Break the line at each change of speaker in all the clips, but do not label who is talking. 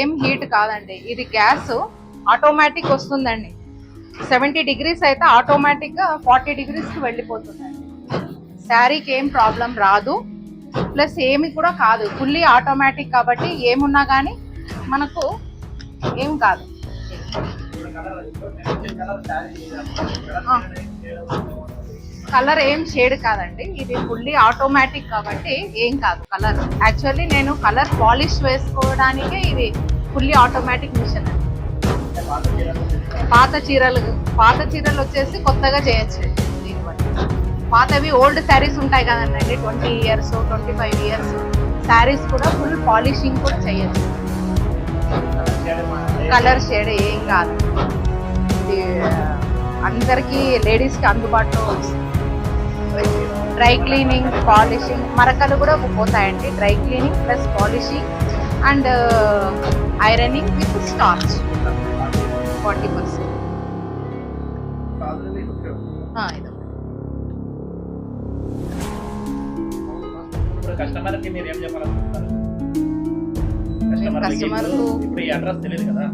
ఏం హీట్ కాదండి. ఇది గ్యాస్ ఆటోమేటిక్ వస్తుందండి. సెవెంటీ డిగ్రీస్ అయితే ఆటోమేటిక్గా ఫార్టీ డిగ్రీస్కి వెళ్ళిపోతుందండి శారీకి ఏం ప్రాబ్లం రాదు. ప్లస్ ఏమి కూడా కాదు. ఫుల్లీ ఆటోమేటిక్ కాబట్టి ఏమున్నా కానీ మనకు ఏం కాదు. కలర్ ఏం షేడ్ కాదండి. ఇది ఫుల్లీ ఆటోమేటిక్ కాబట్టి ఏం కాదు కలర్. యాక్చువల్లీ నేను కలర్ పాలిష్ వేసుకోవడానికే ఇది ఫుల్లీ ఆటోమేటిక్ మిషన్ అండి. పాత చీరలు పాత చీరలు వచ్చేసి కొత్తగా చేయొచ్చు. దీనివల్ల. పాతవి ఓల్డ్ శారీస్ ఉంటాయి కదండి twenty years twenty five years saris కూడా ఫుల్ పాలిషింగ్ కూడా చేయొచ్చు. కలర్ షేడ్ ఏం కాదు. ఇది అందరికీ లేడీస్కి అందుబాటులో వస్తుంది. డ్రై క్లీనింగ్ పాలిషింగ్ మరకలు కూడా పోతాయండి. Dry cleaning plus polishing and ironing with starch forty percent ఇది.
ఇప్పుడు కస్టమర్కి మీరు ఏం చెప్పాలనుకుంటున్నారు? కస్టమర్
కస్టమర్కు-
ఇప్పుడు ఈ అడ్రస్ తెలియదు కదా?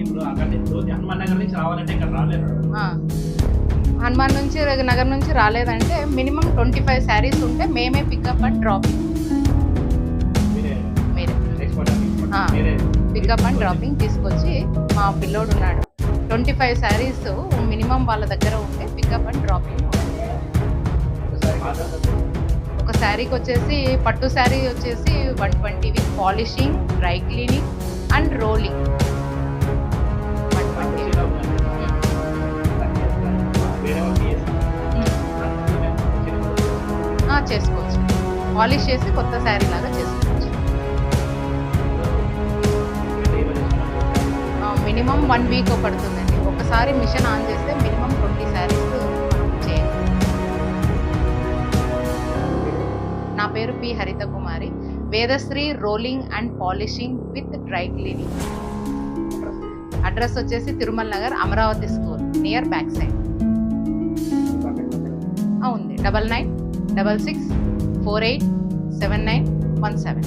ఇప్పుడు అక్కడ నుంచి హనుమాన్ నగర్ నుంచి రావాలంటే ఇక్కడ రాలేదు.
హనుమాన్ నుంచి నగర్ నుంచి రాలేదంటే మినిమం ట్వంటీ ఫైవ్ శారీస్ ఉంటే మేమే పికప్ అండ్ డ్రాప్
మీరే.
మీరే.
ఎక్స్పోర్ట్
ఆ.
మీరే.
పికప్ అండ్ డ్రాపింగ్ తీసుకొచ్చి మా పిల్లోడు ఉన్నాడు. ట్వంటీ ఫైవ్ శారీస్ మినిమం వాళ్ళ దగ్గర ఉంటే పికప్ అండ్ డ్రాపింగ్ ఒక శారీకి వచ్చేసి పట్టు శారీ వచ్చేసి one twenty with polishing dry cleaning and rolling. చేసుకోవచ్చు. పాలిష్ చేసి కొత్త శారీ లాగా చేసుకోవచ్చు. మినిమం వన్ వీక్ పడుతుందండి. ఒకసారి మిషన్ ఆన్ చేస్తే మినిమం ట్వంటీ శారీస్ చేయాలి. నా పేరు P. Haritha Kumari. Vedashree rolling and polishing with dry cleaning. Address వచ్చేసి Tirumala Nagar Amaravati school near back side. ఉంది double nine double six four eight seven nine one seven